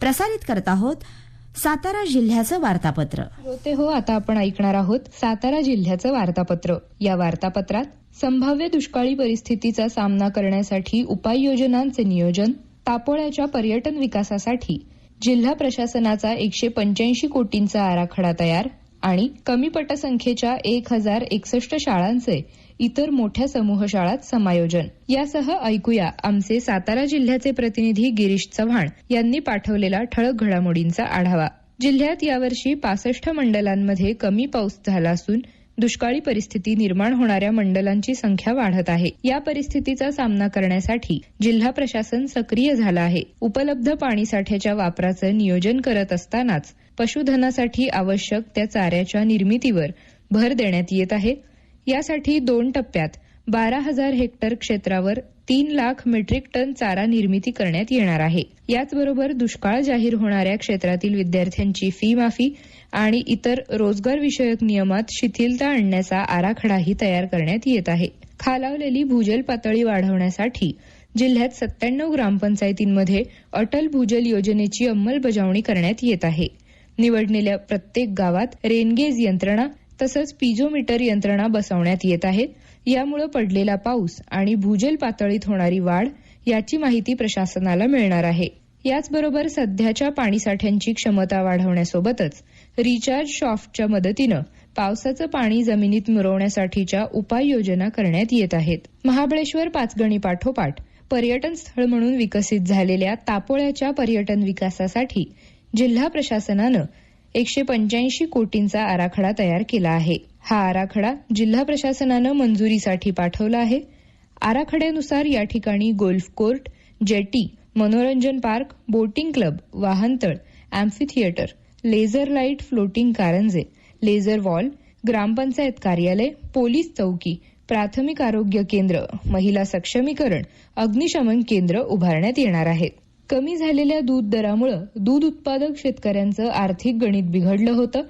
प्रसारित करत आहोत सातारा जिल्ह्याचं वार्तापत्र. होते हो आता आपण ऐकणार आहोत सातारा जिल्ह्याचं वार्तापत्र. या वार्तापत्रात संभाव्य दुष्काळी परिस्थितीचा सामना करण्यासाठी उपाययोजनांचे नियोजन तापोळ्याच्या पर्यटन विकासासाठी जिल्हा प्रशासनाचा एकशे पंच्याऐंशी कोटींचा आराखडा तयार आणि कमी पटसंख्येच्या एक हजार एकसष्ट शाळांचे इतर मोठ्या समूह शाळात समायोजन. यासह ऐकूया आमचे सातारा जिल्ह्याचे प्रतिनिधी गिरीश चव्हाण यांनी पाठवलेला ठळक घडामोडींचा आढावा. जिल्ह्यात यावर्षी पासष्ट मंडलांमध्ये कमी पाऊस झाला असून दुष्काळी परिस्थिती निर्माण होणाऱ्या मंडलांची संख्या वाढत आहे. या परिस्थितीचा सामना करण्यासाठी जिल्हा प्रशासन सक्रिय झालं आहे. उपलब्ध पाणीसाठ्याच्या वापराचं नियोजन करत असतानाच पशुधनासाठी आवश्यक त्या चाऱ्याच्या निर्मितीवर भर देण्यात येत आहे. यासाठी दोन टप्प्यात बारा हजार हेक्टर क्षेत्रावर तीन लाख मेट्रिक टन चारा निर्मिती करण्यात येणार आहे. याचबरोबर दुष्काळ जाहीर होणाऱ्या क्षेत्रातील विद्यार्थ्यांची फी माफी आणि इतर रोजगारविषयक नियमात शिथिलता आणण्याचा आराखडाही तयार करण्यात येत आहे. खालावलेली भूजल पातळी वाढवण्यासाठी जिल्ह्यात सत्त्याण्णव ग्रामपंचायतींमध्ये अटल भूजल योजनेची अंमलबजावणी करण्यात येत आहे. निवडलेल्या प्रत्येक गावात रेनगेज यंत्रणा तसंच पिजोमीटर यंत्रणा बसवण्यात येत आहे. यामुळे पडलेला पाऊस आणि भूजल पातळीत होणारी वाढ याची माहिती प्रशासनाला मिळणार आहे. याचबरोबर सध्याच्या पाणीसाठ्यांची क्षमता वाढवण्यासोबतच रिचार्ज शॉफ्टच्या मदतीनं पावसाचं पाणी जमिनीत मुरवण्यासाठीच्या उपाययोजना करण्यात येत आहेत. महाबळेश्वर पाचगणी पाठोपाठ पर्यटन स्थळ म्हणून विकसित झालेल्या तापोळ्याच्या पर्यटन विकासासाठी जिल्हा प्रशासनानं एकशे पंच्याऐंशी कोटींचा आराखडा तयार केला आहे. हा आराखडा जिल्हा प्रशासनानं मंजुरीसाठी पाठवला आहे. आराखड्यानुसार या ठिकाणी गोल्फ कोर्ट जेटी मनोरंजन पार्क बोटिंग क्लब वाहनतळ amphitheatre laser light floating कारंजे लेझर वॉल ग्रामपंचायत कार्यालय पोलीस चौकी प्राथमिक आरोग्य केंद्र महिला सक्षमीकरण अग्निशमन केंद्र उभारण्यात येणार आहेत. कमी झालेल्या दूध दरामुळे दूध उत्पादक शेतकऱ्यांचं आर्थिक गणित बिघडलं होतं.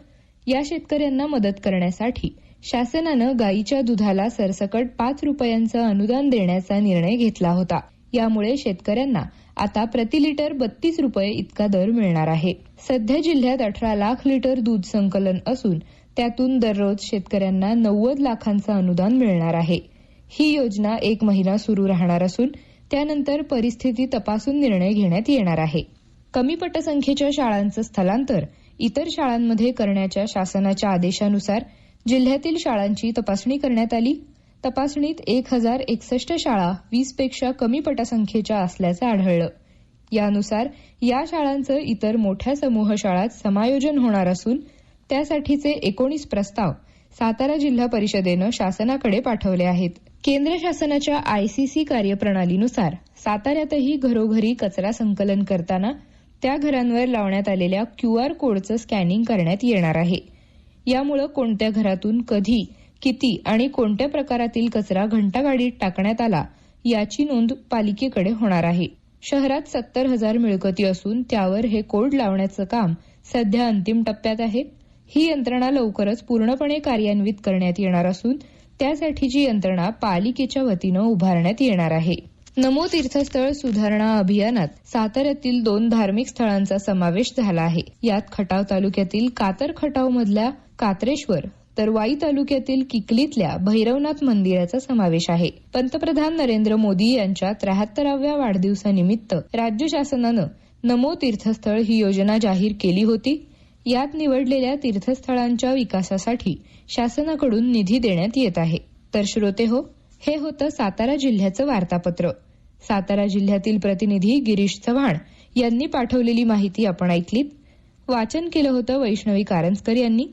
या शेतकऱ्यांना मदत करण्यासाठी शासनानं गायीच्या दुधाला सरसकट पाच रुपयांचं अनुदान देण्याचा निर्णय घेतला होता. यामुळे शेतकऱ्यांना आता प्रति लिटर बत्तीस रुपये इतका दर मिळणार आहे. सध्या जिल्ह्यात अठरा लाख लिटर दूध संकलन असून त्यातून दररोज शेतकऱ्यांना नव्वद लाखांचं अनुदान मिळणार आहे. ही योजना एक महिना सुरू राहणार असून त्यानंतर परिस्थिती तपासून निर्णय घेण्यात येणार आहे. कमी पटसंख्येच्या शाळांचं स्थलांतर इतर शाळांमध्ये करण्याच्या शासनाच्या आदेशानुसार जिल्ह्यातील शाळांची तपासणी करण्यात आली. तपासणीत एक हजार एकसष्ट शाळा वीसपेक्षा कमी पटसंख्येच्या असल्याचं आढळलं. यानुसार या शाळांचं इतर मोठ्या समूह शाळात समायोजन होणार असून त्यासाठीचे एकोणीस प्रस्ताव सातारा जिल्हा परिषदेनं शासनाकडे पाठवले आहेत. केंद्र शासनाच्या आयसीसी कार्यप्रणालीनुसार साताऱ्यातही घरोघरी कचरा संकलन करताना त्या घरांवर लावण्यात आलेल्या क्यू आर कोडचं स्कॅनिंग करण्यात येणार आहे. यामुळे कोणत्या घरातून कधी किती आणि कोणत्या प्रकारातील कचरा घंटागाडीत टाकण्यात आला याची नोंद पालिकेकडे होणार आहे. शहरात सत्तर हजार मिळकती असून त्यावर हे कोड लावण्याचं काम सध्या अंतिम टप्प्यात आहे. ही यंत्रणा लवकरच पूर्णपणे कार्यान्वित करण्यात येणार असून त्यासाठीची यंत्रणा पालिकेच्या वतीनं उभारण्यात येणार आहे. नमो तीर्थस्थळ सुधारणा अभियानात साताऱ्यातील दोन धार्मिक स्थळांचा समावेश झाला आहे. यात खटाव तालुक्यातील कातर खटाव मधल्या कात्रेश्वर तर वाई तालुक्यातील किकलीतल्या भैरवनाथ मंदिराचा समावेश आहे. पंतप्रधान नरेंद्र मोदी यांच्या त्र्याहत्तराव्या वाढदिवसानिमित्त राज्य शासनानं नमो तीर्थस्थळ ही योजना जाहीर केली होती. यात निवडलेल्या तीर्थस्थळांच्या विकासासाठी शासनाकडून निधी देण्यात येत आहे. तर श्रोते हो हे होतं सातारा जिल्ह्याचं वार्तापत्र. सातारा जिल्ह्यातील प्रतिनिधी गिरीश चव्हाण यांनी पाठवलेली माहिती आपण ऐकलीत. वाचन केलं होतं वैष्णवी कारंजकर यांनी.